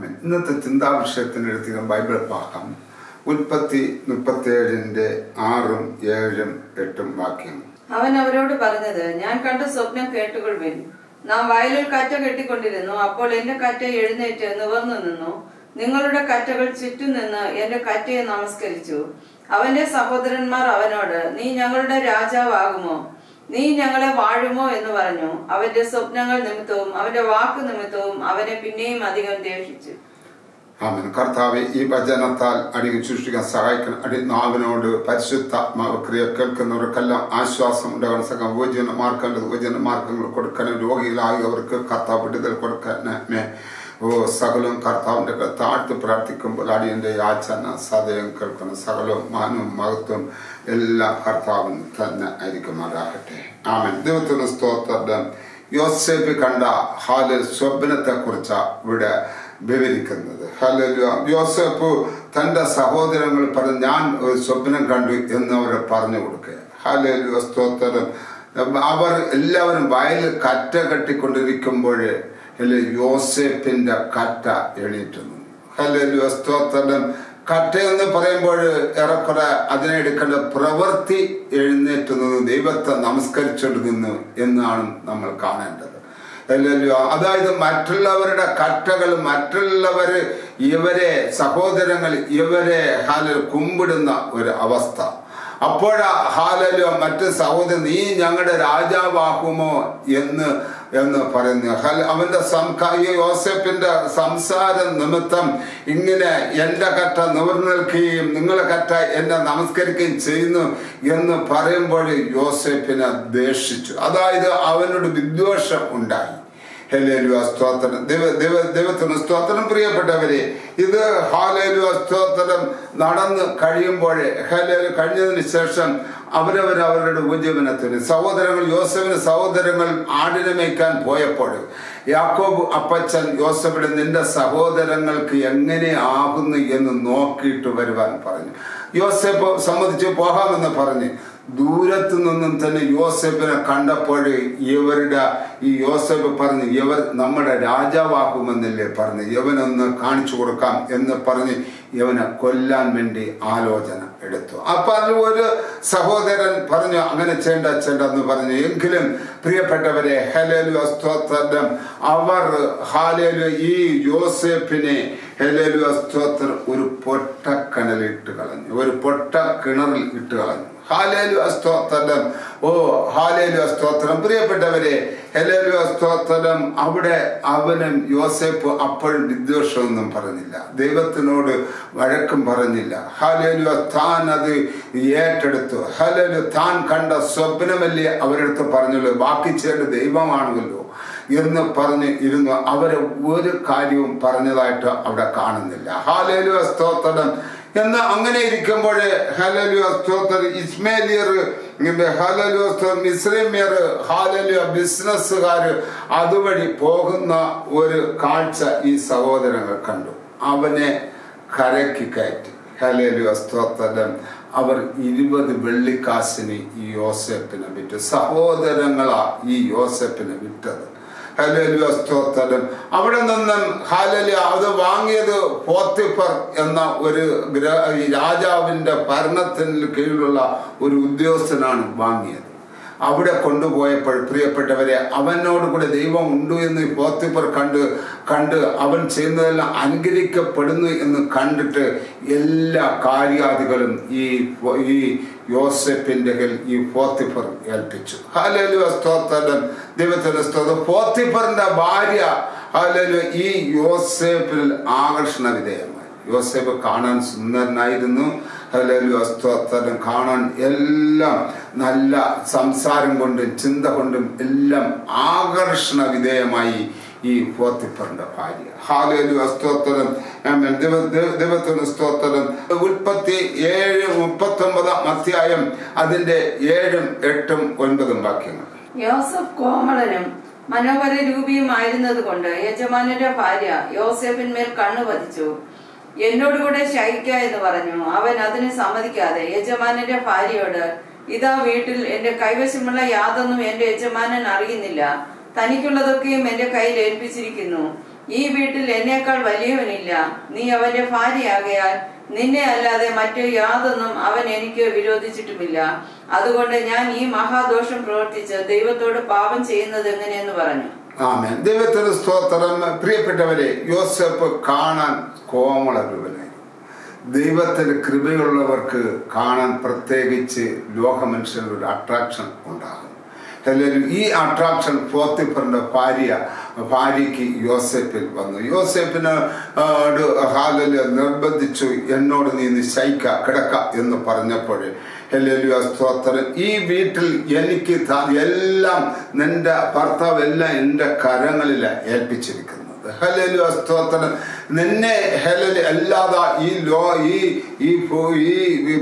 ആമേൻ ഇന്നത്തെ ചിന്താ എടുത്തിയ ബൈബിൾ പാഠം ഉൽപ്പത്തി മുപ്പത്തിയേഴിന്റെ ആറും ഏഴും എട്ടും വാക്യം. അവൻ അവരോട് പറഞ്ഞത് ഞാൻ കണ്ട സ്വപ്നം കേട്ടുകൊള്ളുവിൻ നാം വയലിൽ കറ്റ കെട്ടിക്കൊണ്ടിരുന്നു. അപ്പോൾ എന്റെ കറ്റ എഴുന്നേറ്റ് നിവർന്നു നിന്നു. നിങ്ങളുടെ കറ്റകൾ ചുറ്റും നിന്ന് എന്റെ കറ്റയെ നമസ്കരിച്ചു. അവന്റെ സഹോദരന്മാർ അവനോട് നീ ഞങ്ങളുടെ രാജാവാകുമോ? നീ ഞങ്ങളെ വാഴുമോ എന്ന് പറഞ്ഞു. അവന്റെ സ്വപ്നങ്ങൾ നിമിത്തവും അവന്റെ വാക്ക് നിമിത്തവും അവനെ പിന്നെയും അധികം ദേഷിച്ചു. അവൻ കർത്താവ് ഈ വചനത്താൽ അടി സൃഷ്ടിക്കാൻ സഹായിക്കണം. അടി നാവിനോട് പരിശുദ്ധാത്മാവ് ക്രിയ കേൾക്കുന്നവർക്കെല്ലാം ആശ്വാസം ഉണ്ടാകണം. സകം വചന മാർക്കേണ്ടത് വചന മാർഗങ്ങൾ കൊടുക്കാനും രോഗികളായവർക്ക് കർത്താവ് വിടുതൽ കൊടുക്കണമേ ഓ സകലവും കർത്താവിന്റെ താഴ്ത്തി പ്രാർത്ഥിക്കുമ്പോൾ അടിയന്റെ യാചന സദയം കേൾക്കണം സകലവും മാനവും മഹത്വം എല്ലാം കർത്താവിന് തന്നെ ആയിരിക്കുമാറാകട്ടെ. ആമൻ. ദൈവത്തിന് സ്തോത്രം. യോസേബ് കണ്ട ഹാല സ്വപ്നത്തെ കുറിച്ച് ഇവിടെ വിവരിക്കുന്നത്. ഹലോ യോസഫ് തന്റെ സഹോദരങ്ങൾ പറഞ്ഞു ഞാൻ ഒരു സ്വപ്നം കണ്ടു എന്ന് അവർ പറഞ്ഞു കൊടുക്കുക ഹലോ സ്തോത്രം. അവർ എല്ലാവരും വയലിൽ കറ്റ കെട്ടിക്കൊണ്ടിരിക്കുമ്പോൾ അല്ലെ യോസേഫിന്റെ കറ്റ എണീറ്റു നിന്നു സ്തോത്രം. എന്ന് പറയുമ്പോൾ ഏറെക്കുറെ അതിനെ എടുക്കേണ്ട പ്രവൃത്തി എഴുന്നേറ്റ് നിന്ന് ദൈവത്തെ നമസ്കരിച്ചുകൊണ്ട് നിന്നു എന്നാണ് നമ്മൾ കാണേണ്ടത്. അല്ലല്ലോ അതായത് മറ്റുള്ളവരുടെ കട്ടകൾ മറ്റുള്ളവർ ഇവരെ സഹോദരങ്ങൾ ഇവരെ ഹാലൽ കുമ്പിടുന്ന ഒരു അവസ്ഥ. അപ്പോഴാ ഹാലലോ മറ്റ് സഹോദരൻ നീ ഞങ്ങളുടെ രാജാവാകുമോ? എന്ന് എന്ന് പറയുന്നു. ഹൽ അവന്റെ യോസെഫിന്റെ യോസഫിന്റെ സംസാര നിമിത്തം ഇങ്ങനെ എന്റെ കറ്റ നിവർന്നു നിൽക്കുകയും നിങ്ങളെ കറ്റ എന്നെ നമസ്കരിക്കുകയും ചെയ്യുന്നു എന്ന് പറയുമ്പോൾ യോസഫിനെ ദേഷിച്ചു. അതായത് അവനോട് വിദ്വേഷം ഉണ്ടായി. ഹലേലു സ്തോത്രം. ദൈവ ദൈവ ദൈവത്തിന് സ്തോത്രം പ്രിയപ്പെട്ടവരെ ഇത് ഹാലേലു സ്തോത്രം നടന്ന് കഴിയുമ്പോൾ ഹലേലു കഴിഞ്ഞതിന് ശേഷം അവരവർ അവരുടെ ഉപജീവനത്തിന്. സഹോദരങ്ങൾ യോസഫിന് സഹോദരങ്ങൾ ആടിനെ മേയ്ക്കാൻ പോയപ്പോൾ യാക്കോബ് അപ്പച്ചൻ യോസഫിടെ നിന്റെ സഹോദരങ്ങൾക്ക് എങ്ങനെ ആകുന്നു? എന്ന് നോക്കിയിട്ട് വരുവാൻ പറഞ്ഞു. യോസഫ് സമ്മതിച്ച് പോകാമെന്ന് പറഞ്ഞ്. ദൂരത്തു നിന്നും തന്നെ യോസഫിനെ കണ്ടപ്പോൾ ഇവരുടെ ഈ യോസഫ് പറഞ്ഞു ഇവർ നമ്മുടെ രാജാവാക്കുമെന്നല്ലേ പറഞ്ഞു. ഇവനൊന്ന് കാണിച്ചു കൊടുക്കാം എന്ന് പറഞ്ഞ് ഇവനെ കൊല്ലാൻ വേണ്ടി ആലോചന എടുത്തു. അപ്പൊ അതിൽ ഒരു സഹോദരൻ പറഞ്ഞു അങ്ങനെ ചെയ്യേണ്ട ചെയ്യേണ്ട എന്ന് പറഞ്ഞു. എങ്കിലും പ്രിയപ്പെട്ടവരെ ഹലേലു അസ്തോത്രം അവർ ഹാലേലു ഈ യോസഫിനെ ഹലേലു അസ്തോത്രം ഒരു പൊട്ടക്കിണലിട്ട് കളഞ്ഞു. ഒരു പൊട്ട കിണറിൽ ഇട്ട് കളഞ്ഞു. ഹാലേലു അസ്തോത്രം. ഓ ഹാലേലു അസ്തോത്രം. പ്രിയപ്പെട്ടവരെ ഹലേലു അസ്തോത്രം അവിടെ അവനും യോസേഫ് അപ്പോഴും വിദ്വേഷമൊന്നും പറഞ്ഞില്ല. ദൈവത്തിനോട് വഴക്കും പറഞ്ഞില്ല. ഹാലേലു താൻ അത് ഏറ്റെടുത്തു. ഹലേലു താൻ കണ്ട സ്വപ്നമല്ലേ അവരെടുത്ത് പറഞ്ഞുള്ളൂ ബാക്കി ചേട്ട് ദൈവമാണല്ലോ എന്ന് പറഞ്ഞ് ഇരുന്നു. അവരെ ഒരു കാര്യവും പറഞ്ഞതായിട്ട് അവിടെ കാണുന്നില്ല. ഹാലേലു സ്തോത്രം എന്ന് അങ്ങനെ ഇരിക്കുമ്പോൾ ഹലലു സ്തോത്രം ഇസ്മേലിയർ ഹലലു മിസ്ലിമിയർ ഹാലലു ബിസിനസ്സുകാർ അതുവഴി പോകുന്ന ഒരു കാഴ്ച ഈ സഹോദരങ്ങൾ കണ്ടു. അവനെ കരക്കി കയറ്റി. ഹലലു സ്തോത്രം അവർ ഇരുപത് വെള്ളിക്കാശിന് ഈ യോസെപ്പിനെ വിറ്റു. സഹോദരങ്ങളാ ഈ യോസെപ്പിനെ വിറ്റത്. ഹലലു സ്തോത്രം. അവിടെ നിന്നും ഹാലലു അത് വാങ്ങിയത് പോത്തിഫർ എന്ന ഒരു രാജാവിന്റെ ഭരണത്തിന് കീഴിലുള്ള ഒരു ഉദ്യോഗസ്ഥനാണ് വാങ്ങിയത്. അവിടെ കൊണ്ടുപോയപ്പോൾ പ്രിയപ്പെട്ടവരെ അവനോട് കൂടെ ദൈവം ഉണ്ട് എന്ന് പോത്തിപ്പർ കണ്ട് കണ്ട് അവൻ ചെയ്യുന്നതെല്ലാം അനുഗ്രഹിക്കപ്പെടുന്നു എന്ന് കണ്ടിട്ട് എല്ലാ കാര്യാദികളും ഈ ഈ യോസെഫിന്റെ കയ്യിൽ ഈ പോത്തിഫർ ഏൽപ്പിച്ചു. ഹാലലു സ്തോത്രം. ദൈവത്തിന്റെ സ്തോത്രം. പോത്തിഫറിന്റെ ഭാര്യ ഹാലലു ഈ യോസെപ്പിൽ ആകർഷണ വിധേയമായി. യോസെപ്പ് കാണാൻ സുന്ദരനായിരുന്നു. ഹലലു സ്തോത്രം. കാണാൻ എല്ലാം നല്ല സംസാരം കൊണ്ടും ചിന്ത കൊണ്ടും എല്ലാം ആകർഷണ വിധേയമായി ഈ പോത്തിപ്പറിന്റെ ഭാര്യ. ഹാലേലു സ്തോത്രം. ദൈവത്തിന് സ്തോത്രം. ഉൽപ്പത്തി ഏഴ് മുപ്പത്തി ഒമ്പതാം അധ്യായം. അതിന്റെ ഏഴും എട്ടും ഒൻപതും വാക്യങ്ങൾ. യോസഫ് കോമളനും മനോഹര രൂപിയുമായിരുന്നത് കൊണ്ട് യജമാനന്റെ ഭാര്യ യോസഫിന്മേൽ കണ്ണു പതിച്ചു. എന്നോടുകൂടെ ശയിക്ക എന്ന് പറഞ്ഞു. അവൻ അതിന് സമ്മതിക്കാതെ യജമാനന്റെ ഭാര്യയോട് ഇതാ വീട്ടിൽ എന്റെ കൈവശമുള്ള യാതൊന്നും എന്റെ യജമാനൻ അറിയുന്നില്ല. തനിക്കുള്ളതൊക്കെയും എന്റെ കയ്യിൽ ഏൽപ്പിച്ചിരിക്കുന്നു. ഈ വീട്ടിൽ എന്നേക്കാൾ വലിയവനില്ല. നീ അവന്റെ ഭാര്യയാകയാൽ നിന്നെ അല്ലാതെ മറ്റു യാതൊന്നും അവൻ എനിക്ക് വിരോധിച്ചിട്ടുമില്ല. അതുകൊണ്ട് ഞാൻ ഈ മഹാദോഷം പ്രവർത്തിച്ച് ദൈവത്തോട് പാപം ചെയ്യുന്നത് എങ്ങനെയെന്ന് പറഞ്ഞു. ആമേൻ. ദൈവത്തിന് സ്തോത്രം. പ്രിയപ്പെട്ടവരെ യോസഫ് കാണാൻ കോമള രൂപനായി ദൈവത്തിന് കൃപയുള്ളവർക്ക് കാണാൻ പ്രത്യേകിച്ച് ലോകമനുഷ്യരുടെ അട്രാക്ഷൻ ഉണ്ടാകും. അല്ലെങ്കിൽ ഈ അട്രാക്ഷൻ പോത്തിപ്പറിന്റെ ഭാര്യ ഭാര്യയ്ക്ക് യോസേപ്പിൽ വന്നു. യോസേപ്പിന് ഹാലല് നിർബന്ധിച്ചു എന്നോട് നീ നിശ്ചയിക്ക കിടക്ക എന്ന് പറഞ്ഞപ്പോൾ ഹല്ലേലൂയ സ്തോത്രം. ഈ വീട്ടിൽ എനിക്ക് എല്ലാം നിന്റെ ഭർത്താവ് എല്ലാം എന്റെ കരങ്ങളിൽ ഏൽപ്പിച്ചിരിക്കുന്നത്. ഹലേലു സ്തോത്രം. നിന്നെ ഹെലല് അല്ലാതെ ഈ ലോ ഈ ഈ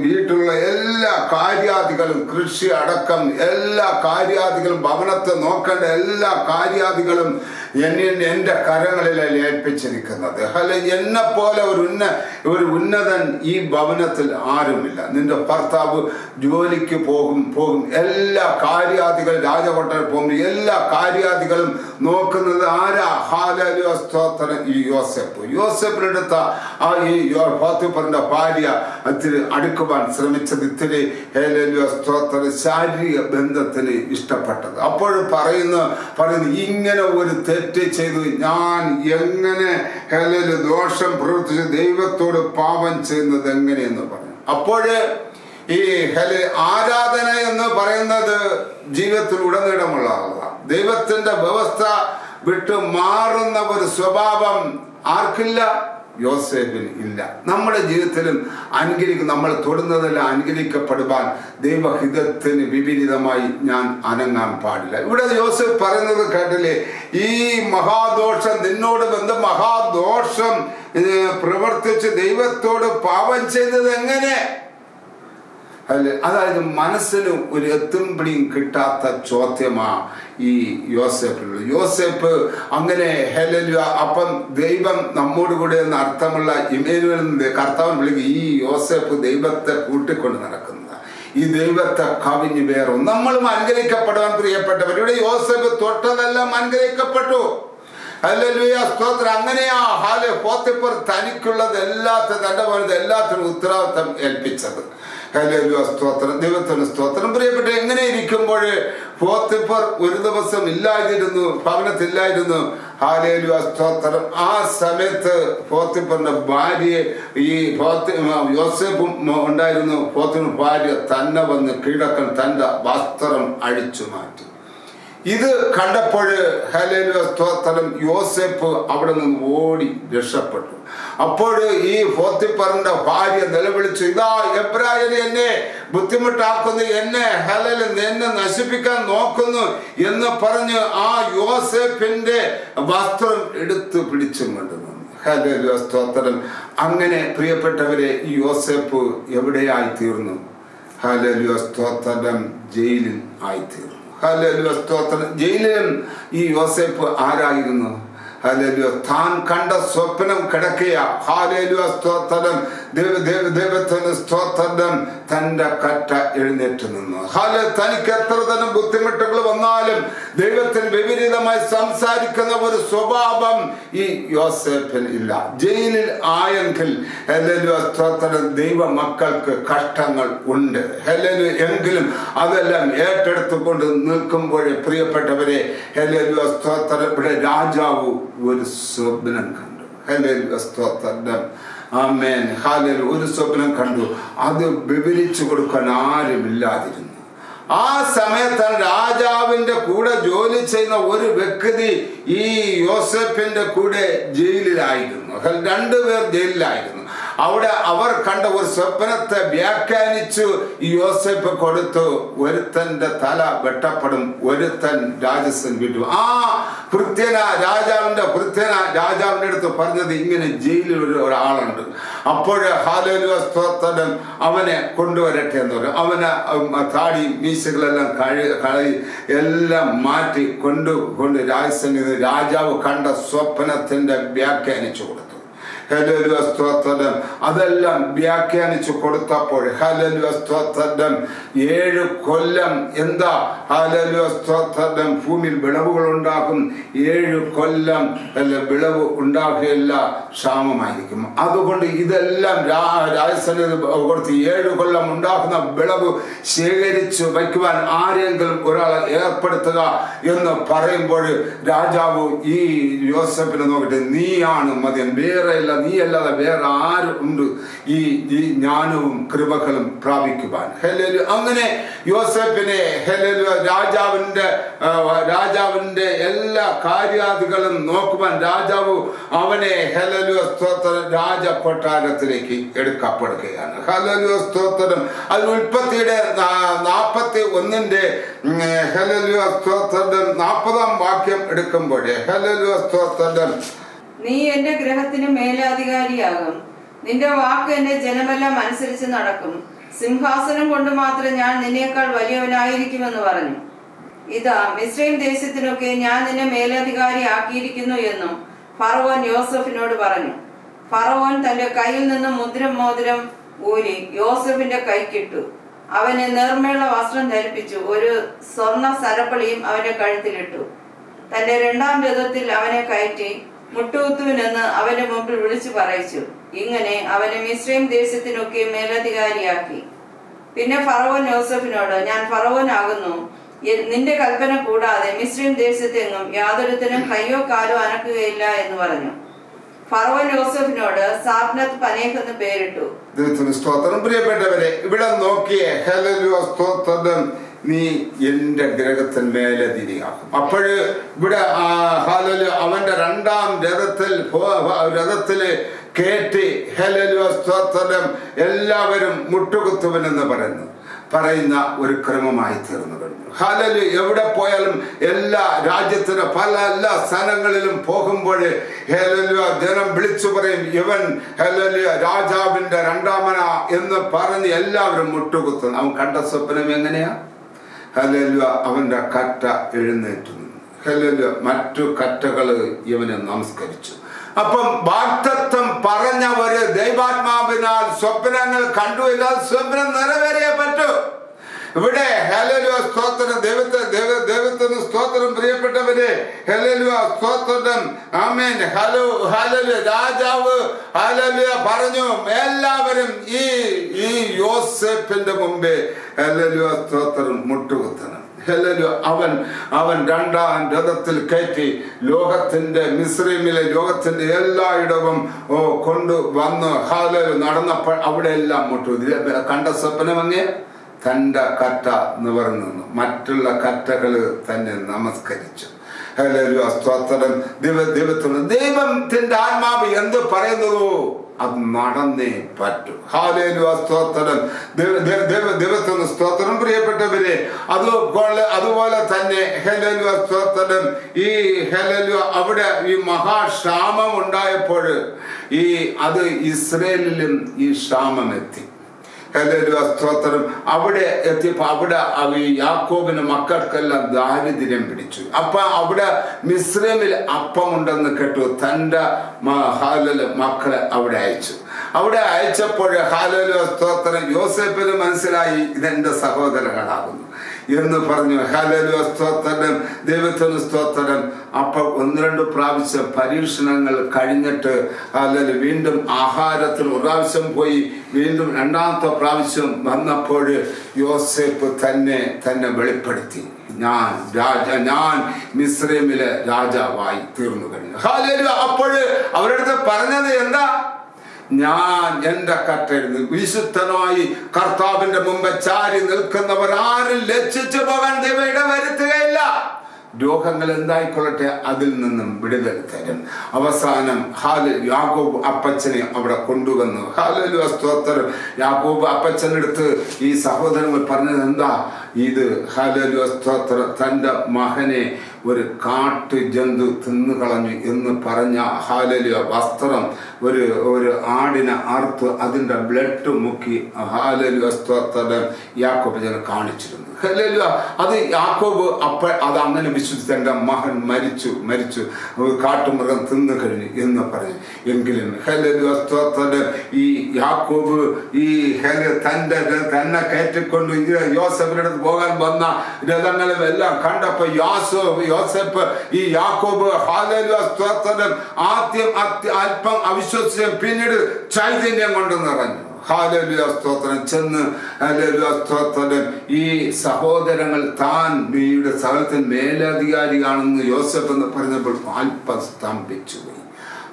വീട്ടിലുള്ള എല്ലാ കാര്യാദികളും കൃഷി അടക്കം എല്ലാ കാര്യാദികളും ഭവനത്തെ നോക്കേണ്ട എല്ലാ കാര്യാദികളും എന്നെ എന്റെ കരങ്ങളിൽ ഏൽപ്പിച്ചിരിക്കുന്നത്. ഹല എന്നെ പോലെ ഒരു ഉന്ന ഒരു ഉന്നതൻ ഈ ഭവനത്തിൽ ആരുമില്ല. നിന്റെ ഭർത്താവ് ജോലിക്ക് പോകും പോകും. എല്ലാ കാര്യാദികൾ രാജകോട്ട പോകും. എല്ലാ കാര്യാദികളും നോക്കുന്നത് ആരാ? ഹാലോ സ്തോത്രം. ഈ യോസഫ് യോസഫിനെടുത്ത ആ ഈ യോ- പോത്തിഫറിന്റെ ഭാര്യ ഇത്തിരി അടുക്കുവാൻ ശ്രമിച്ചത് ഇത്തിരി സ്തോത്ര ശാരീരിക ബന്ധത്തിന് ഇഷ്ടപ്പെട്ടത്. അപ്പോൾ പറയുന്നു പറയുന്നു ഇങ്ങനെ ഒരു തെറ്റ് ചെയ്തു. ഞാൻ എങ്ങനെ ഹേലല് ദോഷം പ്രവർത്തിച്ച് ദൈവത്തോട് പാപം ചെയ്യുന്നത് എങ്ങനെയെന്ന് പറഞ്ഞു. അപ്പോഴ് ഈ ഹെൽ ആരാധന എന്ന് പറയുന്നത് ജീവിതത്തിൽ ഉടനീളമുള്ളതാണ് ദൈവത്തിന്റെ വ്യവസ്ഥ വിട്ടു മാറുന്ന ഒരു സ്വഭാവം ആർക്കില്ല? യോസേഫിന് ഇല്ല. നമ്മുടെ ജീവിതത്തിലും അനുഗ്രഹിക്കും നമ്മൾ തൊടുന്നതെല്ലാം അനുഗ്രഹിക്കപ്പെടുവാൻ ദൈവഹിതത്തിന് വിപരീതമായി ഞാൻ അനങ്ങാൻ പാടില്ല. ഇവിടെ യോസഫ് പറയുന്നത് കേട്ടില്ലേ? ഈ മഹാദോഷം നിന്നോട് ബന്ധം മഹാദോഷം പ്രവർത്തിച്ച് ദൈവത്തോട് പാപം ചെയ്തത് എങ്ങനെ? അല്ലെ? അതായത് മനസ്സിന് ഒരു എത്തും കിട്ടാത്ത ചോദ്യമാ ഈ യോസേഫിനുള്ളത് യോസേഫ് അങ്ങനെ ഹെലലുവ അപ്പം ദൈവം നമ്മോട് കൂടെ എന്ന് അർത്ഥമുള്ള ഇമേനുവൽ കർത്താവ് വിളിക്കും. ഈ യോസേഫ് ദൈവത്തെ കൂട്ടിക്കൊണ്ട് നടക്കുന്നത്. ഈ ദൈവത്തെ കവിഞ്ഞ് വേറും നമ്മളും അനുഗ്രഹിക്കപ്പെടുവാൻ പ്രിയപ്പെട്ടവർ. ഇവിടെ യോസേഫ് തൊട്ടതെല്ലാം അനുഗ്രഹിക്കപ്പെട്ടു സ്തോത്രം. അങ്ങനെയാ ഹാലെ പോത്തിപ്പർ തനിക്കുള്ളത് എല്ലാത്ത തന്റെ പോലത്തെ എല്ലാത്തിനും ഉത്തരവാദിത്തം ഏൽപ്പിച്ചത്. സ്തോത്രം. ദൈവത്തിന് സ്തോത്രം. പ്രിയപ്പെട്ട എങ്ങനെ ഇരിക്കുമ്പോൾ പോത്തിപ്പർ ഒരു ദിവസം ഇല്ലായിരുന്നു ഭവനത്തില്ലായിരുന്നു. ഹാലേലു സ്തോത്രം. ആ സമയത്ത് പോത്തിപ്പറിന്റെ ഭാര്യയെ ഈ പോത്തി യോസേഫും ഉണ്ടായിരുന്നു. പോത്തിന് ഭാര്യ തന്നെ വന്ന് കീഴക്കൻ തന്റെ വസ്ത്രം അഴിച്ചു മാറ്റി. ഇത് കണ്ടപ്പോൾ ഹലേലുവ സ്തോത്രം യോസെഫ് അവിടെ നിന്ന് ഓടി രക്ഷപ്പെട്ടു. അപ്പോൾ ഈ ഫോത്തിപ്പറിന്റെ ഭാര്യ നിലവിളിച്ചു ഇതാ എബ്രായനെ എന്നെ ബുദ്ധിമുട്ടാക്കുന്നു എന്നെ ഹലൽ എന്നെ നശിപ്പിക്കാൻ നോക്കുന്നു എന്ന് പറഞ്ഞ് ആ യോസെഫിന്റെ വസ്ത്രം എടുത്തു പിടിച്ചു കൊണ്ടുവന്നു സ്തോത്രം. അങ്ങനെ പ്രിയപ്പെട്ടവരെ ഈ യോസെഫ് എവിടെയായി തീർന്നു? സ്തോത്രം ജയിലിൽ ആയിത്തീർന്നു. ഹല്ലേലൂയ സ്തോത്രം ജയിലിൽ ഈ യോസേപ്പ് ആരായിരുന്നു? ഹല്ലേലൂയ താൻ കണ്ട സ്വപ്നം കിടക്കുക ഹാലേലൂയ സ്തോത്രം. ദൈവ ദൈവ ദൈവത്തിന് സ്തോത്രം. തന്റെ കറ്റ എഴുന്നേറ്റ് നിന്നു. ഹാലെ തനിക്ക് എത്ര തന്നെ ബുദ്ധിമുട്ടുകൾ വന്നാലും ദൈവത്തിന് വിപരീതമായി സംസാരിക്കുന്ന ഒരു സ്വഭാവം ഈ യോസേഫിന് ഇല്ല. ജയിലിൽ ആയെങ്കിൽ ഹെലലു സ്തോത്രം. ദൈവ മക്കൾക്ക് കഷ്ടങ്ങൾ ഉണ്ട്. ഹെലലു എങ്കിലും അതെല്ലാം ഏറ്റെടുത്തുകൊണ്ട് നിൽക്കുമ്പോഴേ പ്രിയപ്പെട്ടവരെ ഹെലലു സ്തോത്രം. ഇവിടെ രാജാവ് ഒരു സ്വപ്നം കണ്ടു. സ്തോത്രം. ആമേൻ. ഹാലൽ ഒരു സ്വപ്നം കണ്ടു. അത് വിവരിച്ചു കൊടുക്കാൻ ആരുമില്ലാതിരുന്നു ആ സമയത്ത് രാജാവിന്റെ കൂടെ ജോലി ചെയ്യുന്ന ഒരു വ്യക്തി ഈ യോസഫിന്റെ കൂടെ ജയിലിലായിരുന്നു. രണ്ടുപേർ ജയിലിലായിരുന്നു. അവിടെ അവർ കണ്ട ഒരു സ്വപ്നത്തെ വ്യാഖ്യാനിച്ചു. യോസഫ് കൊടുത്തു ഒരുത്തന്റെ തല വെട്ടപ്പെടും ഒരുത്തൻ രാജസൻ വിട്ടു ആ കൃത്യന രാജാവിന്റെ കൃത്യന രാജാവിന്റെ അടുത്ത് പറഞ്ഞത് ഇങ്ങനെ ജയിലിൽ ഒരു ഒരാളുണ്ട്. അപ്പോൾ ഹാലലുവ അവനെ കൊണ്ടുവരട്ടെ എന്ന് പറയും അവന് താടി മീശകളെല്ലാം കഴി കളി എല്ലാം മാറ്റി കൊണ്ടു കൊണ്ട് രാജസന്നിധി രാജാവ് കണ്ട സ്വപ്നത്തിന്റെ വ്യാഖ്യാനിച്ചു കൊടുത്തു. സ്തോത്രം. അതെല്ലാം വ്യാഖ്യാനിച്ചു കൊടുത്തപ്പോൾ സ്തോത്രം. ഏഴ് കൊല്ലം എന്താ? സ്തോത്രം. ഭൂമിയിൽ വിളവുകൾ ഉണ്ടാകും. ഏഴ് കൊല്ലം അല്ല വിളവ് ഉണ്ടാകുകയില്ല ക്ഷാമമായിരിക്കും. അതുകൊണ്ട് ഇതെല്ലാം രാ- രാജസന്നിധി കൊടുത്ത് ഏഴ് കൊല്ലം ഉണ്ടാകുന്ന വിളവ് ശേഖരിച്ചു വയ്ക്കുവാൻ ആരെങ്കിലും ഒരാളെ ഏർപ്പെടുത്തുക എന്ന് പറയുമ്പോൾ രാജാവ് ഈ യോസഫിനെ നോക്കിയിട്ട് നീയാണ് മതിയൻ. വേറെ ഇല്ല നീ അല്ലാതെ വേറെ ആരും ഉണ്ട്. ഈ ഈ ജ്ഞാനവും കൃപകളും പ്രാപിക്കുവാൻ. ഹെലലു അങ്ങനെ യോസഫിനെ ഹെലലു രാജാവിന്റെ രാജാവിന്റെ എല്ലാ കാര്യാദികളും നോക്കുവാൻ രാജാവ് അവനെ ഹെലലു സ്തോത്രം രാജ കൊട്ടാരത്തിലേക്ക് എടുക്കപ്പെടുകയാണ്. ഹലലു സ്തോത്രം. അത് ഉൽപ്പത്തിയുടെ നാൽപ്പത്തി ഒന്നിന്റെ ഹെലലു സ്തോത്രം നാൽപ്പതാം വാക്യം എടുക്കുമ്പോഴേ ഹെലലു സ്തോത്രം നീ എന്റെ ഗ്രഹത്തിന് മേലാധികാരിയാകും. നിന്റെ വാക്ക് എന്റെ ജനമെല്ലാം അനുസരിച്ച് നടക്കും. സിംഹാസനം കൊണ്ട് മാത്രം ഞാൻ നിന്നേക്കാൾ വലിയവനായിരിക്കുമെന്ന് പറഞ്ഞു. ഇതാ മിശ്രയും ദേശത്തിനൊക്കെ ഞാൻ നിന്നെ മേലധികാരി ആക്കിയിരിക്കുന്നു എന്നും ഫറവോൻ യോസഫിനോട് പറഞ്ഞു. ഫറവോൻ തന്റെ കയ്യിൽ നിന്നും മുദ്രം മോതിരം ഊരി യോസഫിന്റെ കൈക്കിട്ടു അവനെ നേർമയുള്ള വസ്ത്രം ധരിപ്പിച്ചു. ഒരു സ്വർണ സരപ്പളിയും അവന്റെ കഴുത്തിലിട്ടു. തന്റെ രണ്ടാം രഥത്തിൽ അവനെ കയറ്റി മുട്ടുകുത്തുവിനെന്ന് അവന്റെ മുമ്പിൽ വിളിച്ചു പറയിച്ചു. ഇങ്ങനെ അവനെ മിശ്രയും ദേശത്തിനൊക്കെ മേലധികാരിയാക്കി. പിന്നെ ഫറവോൻ യോസഫിനോട് ഞാൻ ഫറവോനാകുന്നു. നിന്റെ കൽപ്പന കൂടാതെ മിശ്രീം ദേശത്തെങ്ങും യാതൊരുത്തിനും കയ്യോ കാലോ അനക്കുകയില്ല എന്ന് പറഞ്ഞു. ഫറവോൻ യോസഫിനോട് സാപ്നത് പനേഹ് എന്ന് പേരിട്ടു. സ്തോത്രം. പ്രിയപ്പെട്ടവരെ ഇവിടെ നോക്കിയേ. ഹലോ സ്തോത്രം. നീ എന്റെ ഗ്രഹത്തിന്മേലെ തിരിയാക്കും. അപ്പോഴ് ഇവിടെ ആ, അവന്റെ രണ്ടാം രഥത്തിൽ രഥത്തിൽ കേട്ടി ഹല്ലേലൂയ സ്തോത്രം എല്ലാവരും മുട്ടുകുത്തുവനെന്ന് പറയുന്നു. പറയുന്ന ഒരു ക്രമമായി തീർന്നു കഴിഞ്ഞു ഹാലല് എവിടെ പോയാലും എല്ലാ രാജ്യത്തിന് പല എല്ലാ സ്ഥലങ്ങളിലും പോകുമ്പോൾ ഹേലലുയ ജനം വിളിച്ചു പറയും ഇവൻ ഹലല് രാജാവിന്റെ രണ്ടാമന എന്ന് പറഞ്ഞ് എല്ലാവരും മുട്ടുകുത്തുന്നു. അവൻ കണ്ട സ്വപ്നം എങ്ങനെയാ? ഹല്ലേലൂയ അവന്റെ കറ്റ എഴുന്നേറ്റു ഹലലു മറ്റു കറ്റകൾ ഇവനെ നമസ്കരിച്ചു. അപ്പം വാക്തത്വം പറഞ്ഞവര് ദൈവാത്മാവിനാൽ സ്വപ്നങ്ങൾ കണ്ടു ഇല്ലാതെ സ്വപ്നം നിറവേറിയേ പറ്റൂ ഇവിടെ ഹലലുവ സ്തോത്രം. ദൈവത്തെ ദൈവ ദൈവത്തിന് സ്തോത്രം പ്രിയപ്പെട്ടവരെ. ഹലലുവ സ്തോത്രം. ആമേൻ. ഹലോ ഹലലു രാജാവ് ഹലലുവ പറഞ്ഞു എല്ലാവരും ഈ ഈ യോസെഫിന്റെ മുമ്പേ ഹലലുവ സ്തോത്രം മുട്ടുകുത്തണം. അവൻ അവൻ രണ്ടാം രഥത്തിൽ കയറ്റി ലോകത്തിന്റെ മിസ്രീമിലെ ലോകത്തിന്റെ എല്ലായിടവും ഓ കൊണ്ടു വന്ന് ഹാലു നടന്നപ്പോൾ അവിടെ എല്ലാം മുട്ടു കണ്ട സ്വപ്നം സ്വപ്നമങ്ങേ തന്റെ കറ്റ നിവർന്നു നിന്നു. മറ്റുള്ള കറ്റകൾ തന്നെ നമസ്കരിച്ചു. സ്തോത്രം. ദൈവ ദൈവത്തിന് ദൈവത്തിന്റെ ആത്മാവ് എന്ത് പറയുന്നതോ അത് നടന്നേ പറ്റൂ. ഹാലേലു സ്തോത്രം. ദൈവ- ദൈവ- ദൈവ- ദൈവത്തിന് സ്തോത്രം പ്രിയപ്പെട്ടവരെ. അതുപോലെ അതുപോലെ തന്നെ ഹെലലു സ്തോത്രം. ഈ ഹെലലു അവിടെ ഈ മഹാക്ഷാമം ഉണ്ടായപ്പോൾ ഈ അത് ഇസ്രയേലിലും ഈ ക്ഷാമം എത്തി. സ്തോത്രം അവിടെ എത്തിയപ്പോ അവിടെ യാക്കോബിന് മക്കൾക്കെല്ലാം ദാരിദ്ര്യം പിടിച്ചു. അപ്പൊ അവിടെ മിശ്രമിൽ അപ്പമുണ്ടെന്ന് കേട്ടു. തന്റെ ഹാലല് മക്കളെ അവിടെ അയച്ചു. അവിടെ അയച്ചപ്പോൾ ഹാലലു സ്തോത്രം യോസഫിന് മനസ്സിലായി ഇതെന്റെ സഹോദരങ്ങളാകുന്നു എന്ന് പറഞ്ഞു. ഹലലു സ്തോത്രം ദൈവത്തിന് സ്തോത്രം. അപ്പൊ ഒന്ന് രണ്ട് പ്രാവശ്യം പരീക്ഷണങ്ങൾ കഴിഞ്ഞിട്ട് അല്ലെങ്കിൽ വീണ്ടും ആഹാരത്തിൽ ഒരു പ്രാവശ്യം പോയി വീണ്ടും രണ്ടാമത്തെ പ്രാവശ്യം വന്നപ്പോൾ യോസേപ്പ് തന്നെ തന്നെ വെളിപ്പെടുത്തി. ഞാൻ രാജ ഞാൻ മിസ്രൈമിലെ രാജാവായി തീർന്നു കഴിഞ്ഞു. അപ്പോൾ അവരുടെ അടുത്ത് പറഞ്ഞത് എന്താ? ഞാൻ എന്റെ കട്ടെഴുതി വിശുദ്ധനായി കർത്താവിന്റെ മുമ്പ് ചാരി നിൽക്കുന്നവർ ആരും ലക്ഷിച്ചു പോകാൻ ദൈവം ഇടവരുത്തുകയില്ല. രോഗങ്ങൾ എന്തായിക്കൊള്ളട്ടെ അതിൽ നിന്നും വിടുതൽ തരും. അവസാനം ഹാൽ യാക്കോബ് അപ്പച്ചനെ അവിടെ കൊണ്ടുവന്നു. ഹാലലു സ്തോത്രം. യാക്കോബ് അപ്പച്ചനെടുത്ത് ഈ സഹോദരങ്ങൾ പറഞ്ഞത് എന്താ ഇത് ഹലലു തന്റെ മകനെ ഒരു കാട്ടു ജന്തു തിന്നു കളഞ്ഞു എന്ന് പറഞ്ഞ ഹാലലിയ വസ്ത്രം ഒരു ഒരു ആടിനെ അറുത്ത് അതിന്റെ ബ്ലഡ് മുക്കി ഹാലലു സ്തോത്രം യാക്കോബ് ജന കാണിച്ചിരുന്നു. ഹലലു അത് യാക്കോബ് അപ്പ അത് അങ്ങനെ വിശ്വസിച്ച് എന്റെ മകൻ മരിച്ചു മരിച്ചു. കാട്ടുമൃഗം തിന്നു കഴിഞ്ഞു എന്ന് പറഞ്ഞു. എങ്കിലും ഹലലു സ്തോത്രം ഈ യാക്കോബ് ഈ ഹെല തന്റെ തന്നെ കയറ്റിക്കൊണ്ട് യോസഫിനടുത്ത് പോകാൻ വന്ന രഥങ്ങളും എല്ലാം കണ്ടപ്പോ യോസോ യോസെപ്പ് ഈ യാക്കോബ് ആദ്യം അല്പം അവിശ്വസിച്ചും പിന്നീട് ചൈതന്യം കൊണ്ട് നിറഞ്ഞു. ഹാലലുയ ചെന്ന് ഹാലലുയ ഈ സഹോദരങ്ങൾ താൻ മീയുടെ സ്ഥലത്തിന് മേലധികാരിയാണെന്ന് യോസഫ് എന്ന് പറഞ്ഞപ്പോൾ അല്പം സ്തംഭിച്ചു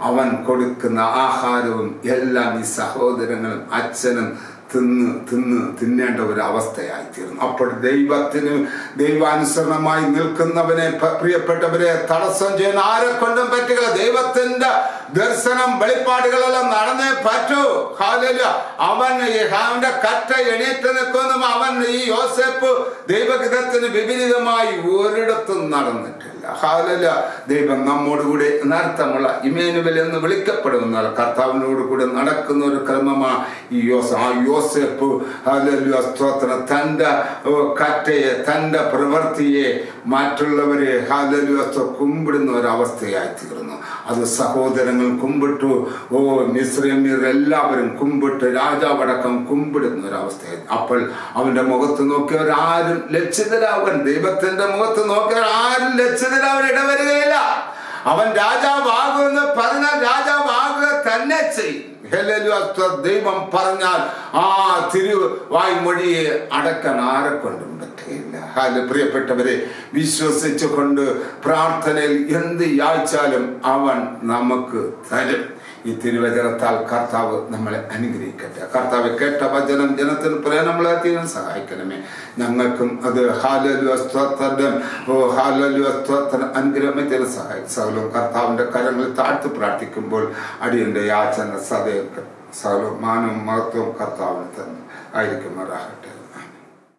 അവൻ കൊടുക്കുന്ന ആഹാരവും എല്ലാം ഈ സഹോദരങ്ങളും അച്ഛനും തിന്ന് തിന്ന് തിന്നേണ്ട ഒരു അവസ്ഥയായി തീർന്നു അപ്പോൾ ദൈവത്തിന് ദൈവാനുസരണമായി നിൽക്കുന്നവനെ പ്രിയപ്പെട്ടവരെ തടസ്സം ചെയ്യുന്ന ആരെ കൊണ്ടും പറ്റുക ദൈവത്തിന്റെ ദർശനം വെളിപ്പാടുകളെല്ലാം നടന്നേ പറ്റൂ. ഹാലല്ല അവൻ അവന്റെ കറ്റ എണീറ്റ് നിൽക്കുന്നു അവൻ ഈ യോസെപ്പ് ദൈവഹിതത്തിന് വിപരീതമായി ഒരിടത്തും നടന്നിട്ടില്ല. ഹാലല്ല ദൈവം നമ്മോടുകൂടി നർത്തമുള്ള ഇമേനുവൽ എന്ന് വിളിക്കപ്പെടുന്ന കർത്താവിനോട് കൂടി നടക്കുന്ന ഒരു ക്രമമാണ് ഈ യോസ ആ യോസെപ്പ്. ഹാലല്ല സ്തോത്രം. തന്റെ ഓ, കറ്റയെ തന്റെ പ്രവൃത്തിയെ മറ്റുള്ളവരെ ഹാലല്ല കുമ്പിടുന്ന ഒരവസ്ഥയായി തീർന്നു. അത് സഹോദരങ്ങൾ കുമ്പിട്ടു. ഓ മിശ്രമീർ എല്ലാവരും കുമ്പിട്ട് രാജാവടക്കം കുമ്പിടുന്ന ഒരവസ്ഥയായി. അപ്പോൾ അവന്റെ മുഖത്ത് നോക്കിയവർ ആരും ലക്ഷിതരാവൻ ദൈവത്തിന്റെ മുഖത്ത് നോക്കിയവർ ആരും ലക്ഷിതരാവൻ ഇടവരികയില്ല. അവൻ രാജാവാകുമെന്ന് പറഞ്ഞാൽ രാജാവാകുക തന്നെ ചെയ്യും. ദൈവം പറഞ്ഞാൽ ആ തിരുവായ്മൊഴിയെ അടക്കാൻ ആരെക്കൊണ്ടും പറ്റുകയില്ല ഹാൽ പ്രിയപ്പെട്ടവരെ വിശ്വസിച്ചുകൊണ്ട് പ്രാർത്ഥനയിൽ എന്ത് യാച്ചാലും അവൻ നമുക്ക് തരും ഈ തിരുവചനത്താൽ കർത്താവ് നമ്മളെ അനുഗ്രഹിക്കട്ടെ. കർത്താവ് കേട്ട വചനം ജനത്തിന് പ്രേരണങ്ങളെ തീരാൻ സഹായിക്കണമേ. ഞങ്ങൾക്കും അത് ഹാലലു അസ്തോത്രം ഓ ഹാലലു അസ്തോത്രം അനുഗ്രഹത്തിന് സഹായിക്കും സകലവും കർത്താവിന്റെ കരങ്ങളിൽ താഴ്ത്തി പ്രാർത്ഥിക്കുമ്പോൾ അടിയന്റെ യാചന സദയം സകലവും മാനവും മഹത്വവും കർത്താവിന് തന്നെ. ആയിരിക്കും ആയിരിക്കുമാറാകട്ടെ